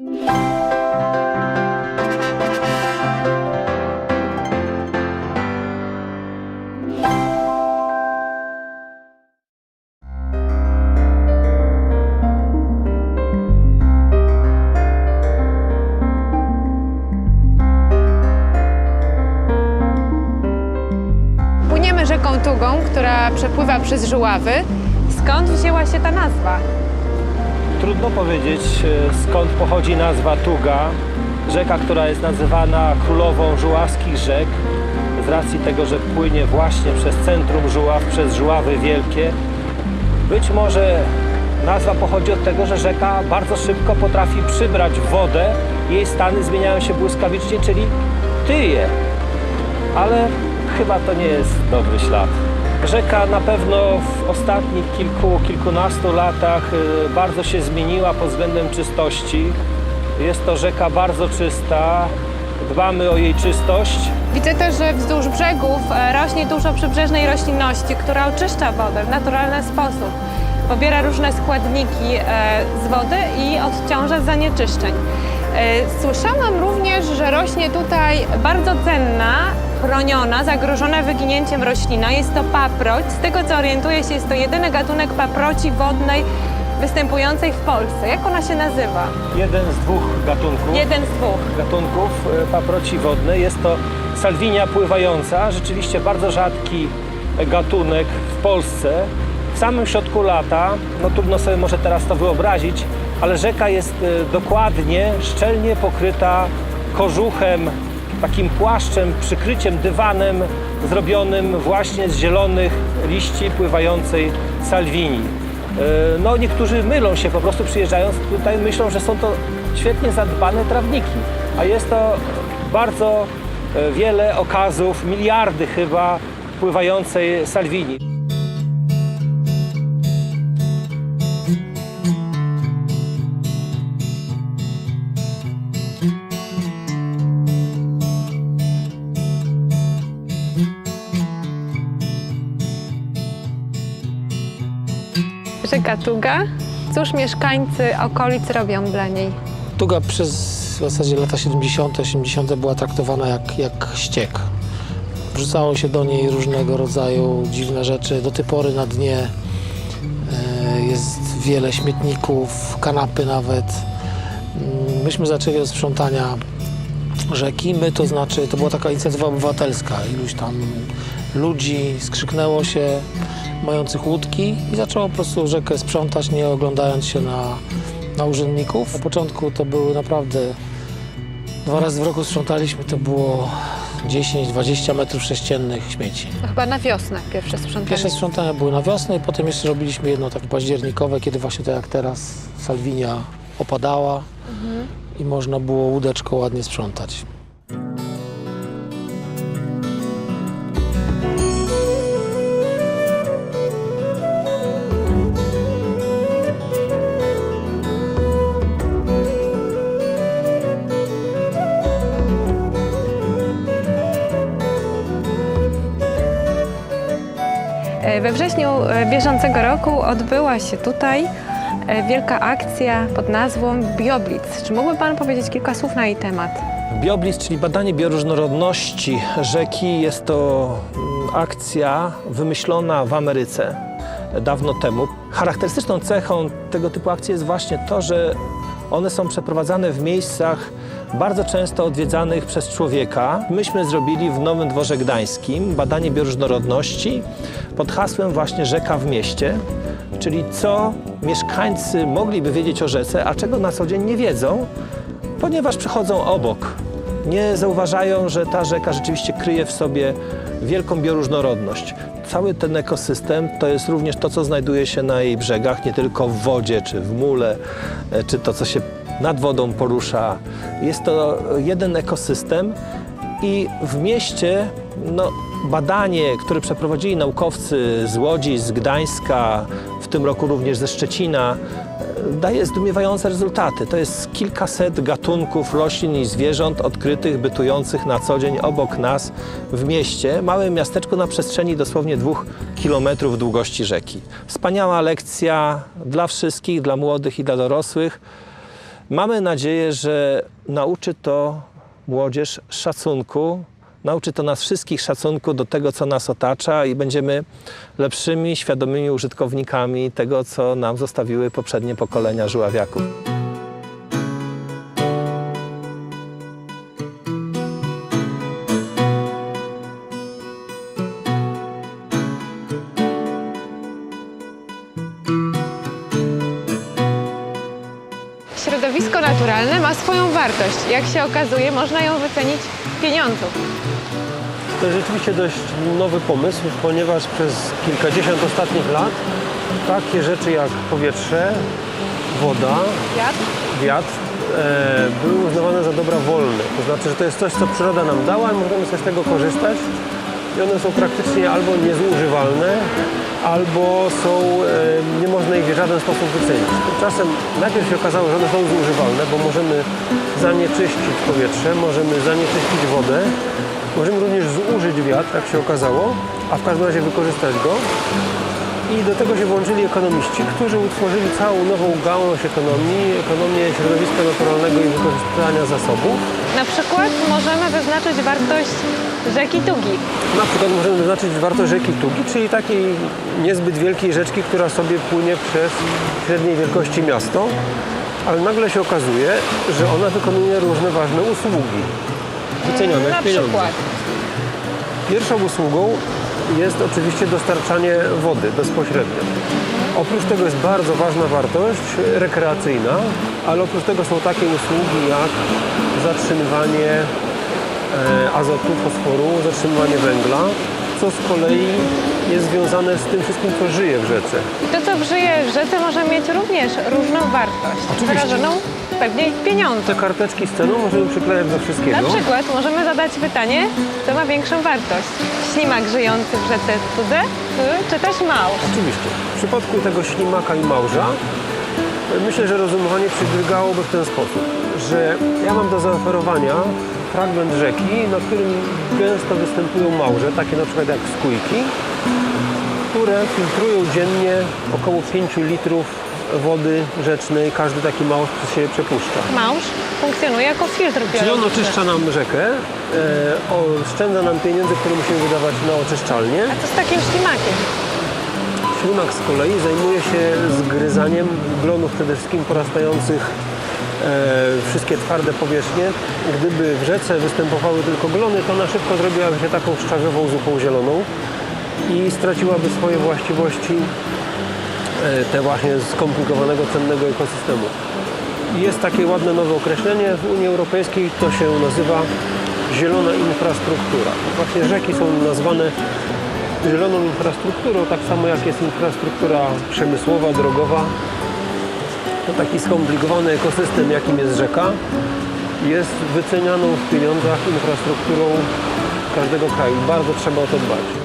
Płyniemy rzeką Tugą, która przepływa przez Żuławy. Skąd wzięła się ta nazwa? Trudno powiedzieć e, skąd pochodzi nazwa Tuga, rzeka, która jest nazywana królową żuławskich rzek z racji tego, że płynie właśnie przez centrum Żuław, przez Żuławy Wielkie. Być może nazwa pochodzi od tego, że rzeka bardzo szybko potrafi przybrać wodę, jej stany zmieniają się błyskawicznie, czyli tyje. Ale chyba to nie jest dobry ślad. Rzeka na pewno w ostatnich kilku, kilkunastu latach y, bardzo się zmieniła pod względem czystości. Jest to rzeka bardzo czysta, dbamy o jej czystość. Widzę też, że wzdłuż brzegów e, rośnie dużo przybrzeżnej roślinności, która oczyszcza wodę w naturalny sposób. Pobiera różne składniki e, z wody i odciąża zanieczyszczeń. E, Słyszałam również, że rośnie tutaj bardzo cenna, chroniona, zagrożona wyginięciem roślina. Jest to paproć. Z tego co orientuję się, jest to jedyny gatunek paproci wodnej występującej w Polsce. Jak ona się nazywa? Jeden z dwóch gatunków. Jeden z dwóch. gatunków e, paproci wodnej. Jest to salwinia pływająca, rzeczywiście bardzo rzadki gatunek w Polsce. W samym środku lata, no trudno sobie może teraz to wyobrazić, ale rzeka jest e, dokładnie, szczelnie pokryta kożuchem, takim płaszczem, przykryciem, dywanem zrobionym właśnie z zielonych liści pływającej salwinii. E, No niektórzy mylą się po prostu przyjeżdżając tutaj, myślą, że są to świetnie zadbane trawniki, a jest to bardzo e, wiele okazów, miliardy chyba pływającej salwinii. Rzeka Tuga. Cóż mieszkańcy okolic robią dla niej? Tuga przez w zasadzie lata 70., 80. była traktowana jak, jak ściek. Wrzucało się do niej różnego rodzaju dziwne rzeczy. Do tej pory na dnie e, jest wiele śmietników, kanapy nawet. Mm, Myśmy zaczęli od sprzątania rzeki. My to znaczy, to była taka inicjatywa obywatelska. Iluś tam ludzi skrzyknęło się, mających łódki i zaczęło po prostu rzekę sprzątać, nie oglądając się na, na urzędników. Na początku to były naprawdę dwa razy w roku sprzątaliśmy, to było 10-20 metrów sześciennych śmieci. To chyba na wiosnę pierwsze sprzątanie. Pierwsze sprzątania były na wiosnę i potem jeszcze robiliśmy jedno takie październikowe, kiedy właśnie tak jak teraz salwinia opadała i można było łódeczko ładnie sprzątać. We wrześniu e, bieżącego roku odbyła się tutaj e, wielka akcja pod nazwą Bioblitz. Czy mógłby Pan powiedzieć kilka słów na jej temat? Bioblis, czyli badanie bioróżnorodności rzeki, jest to mm, akcja wymyślona w Ameryce dawno temu. Charakterystyczną cechą tego typu akcji jest właśnie to, że one są przeprowadzane w miejscach bardzo często odwiedzanych przez człowieka. Myśmy zrobili w Nowym Dworze Gdańskim badanie bioróżnorodności pod hasłem właśnie Rzeka w mieście, czyli co mieszkańcy mogliby wiedzieć o rzece, a czego na co dzień nie wiedzą, ponieważ przychodzą obok. Nie zauważają, że ta rzeka rzeczywiście kryje w sobie wielką bioróżnorodność. Cały ten ekosystem to jest również to, co znajduje się na jej brzegach, nie tylko w wodzie, czy w mule, e, czy to, co się nad wodą porusza. Jest to jeden ekosystem i w mieście no, badanie, które przeprowadzili naukowcy z Łodzi, z Gdańska, w tym roku również ze Szczecina, daje zdumiewające rezultaty. To jest kilkaset gatunków roślin i zwierząt odkrytych, bytujących na co dzień obok nas w mieście, małym miasteczku na przestrzeni dosłownie dwóch kilometrów długości rzeki. Wspaniała lekcja dla wszystkich, dla młodych i dla dorosłych. Mamy nadzieję, że nauczy to młodzież szacunku, nauczy to nas wszystkich szacunku do tego, co nas otacza i będziemy lepszymi, świadomymi użytkownikami tego, co nam zostawiły poprzednie pokolenia żuławiaków. Naturalne ma swoją wartość. Jak się okazuje, można ją wycenić w pieniądzu. To jest rzeczywiście dość nowy pomysł, ponieważ przez kilkadziesiąt ostatnich lat takie rzeczy jak powietrze, woda, Wiatr? wiatr e, były uznawane za dobra wolne. To znaczy, że to jest coś, co przyroda nam dała i możemy sobie z tego korzystać. I one są praktycznie albo niezużywalne, albo są, nie można ich w żaden sposób wycenić. Tymczasem najpierw się okazało, że one są zużywalne, bo możemy zanieczyścić powietrze, możemy zanieczyścić wodę, możemy również zużyć wiatr, jak się okazało, a w każdym razie wykorzystać go. I do tego się włączyli ekonomiści, którzy utworzyli całą nową gałąź ekonomii, ekonomię środowiska naturalnego i wykorzystania zasobów. Na przykład możemy wyznaczyć wartość rzeki Tugi. Na przykład możemy wyznaczyć wartość rzeki Tugi, czyli takiej niezbyt wielkiej rzeczki, która sobie płynie przez średniej wielkości miasto, ale nagle się okazuje, że ona wykonuje różne ważne usługi, wycenione Na w pieniądze. przykład. Pierwszą usługą jest oczywiście dostarczanie wody bezpośrednio. Oprócz tego jest bardzo ważna wartość rekreacyjna, ale oprócz tego są takie usługi jak zatrzymywanie e, azotu, fosforu, zatrzymywanie węgla, co z kolei jest związane z tym wszystkim, co żyje w rzece. I to, co żyje w rzece, może mieć również różną wartość. Oczywiście. Wyrażoną pewnie w pieniądzu. Te karteczki z ceną możemy przyklejać do wszystkiego. Na przykład możemy zadać pytanie, co ma większą wartość? Ślimak żyjący w rzece Tudze, czy też małż? Oczywiście. W przypadku tego ślimaka i małża myślę, że rozumowanie przebiegałoby w ten sposób, że ja mam do zaoferowania fragment rzeki, na którym gęsto występują małże, takie na przykład jak skójki, które filtrują dziennie około 5 litrów wody rzecznej. Każdy taki małż przez siebie przepuszcza. Małż funkcjonuje jako filtr Czyli on biologiczny. oczyszcza nam rzekę, e, oszczędza nam pieniędzy, które musimy wydawać na oczyszczalnie. A co z takim ślimakiem? Ślimak z kolei zajmuje się zgryzaniem glonów przede wszystkim porastających e, wszystkie twarde powierzchnie. Gdyby w rzece występowały tylko glony, to ona szybko zrobiłaby się taką szczawiową zupą zieloną i straciłaby swoje właściwości te właśnie skomplikowanego, cennego ekosystemu. Jest takie ładne nowe określenie w Unii Europejskiej, to się nazywa zielona infrastruktura. Właśnie rzeki są nazwane zieloną infrastrukturą, tak samo jak jest infrastruktura przemysłowa, drogowa. To taki skomplikowany ekosystem, jakim jest rzeka, jest wycenianą w pieniądzach infrastrukturą każdego kraju. Bardzo trzeba o to dbać.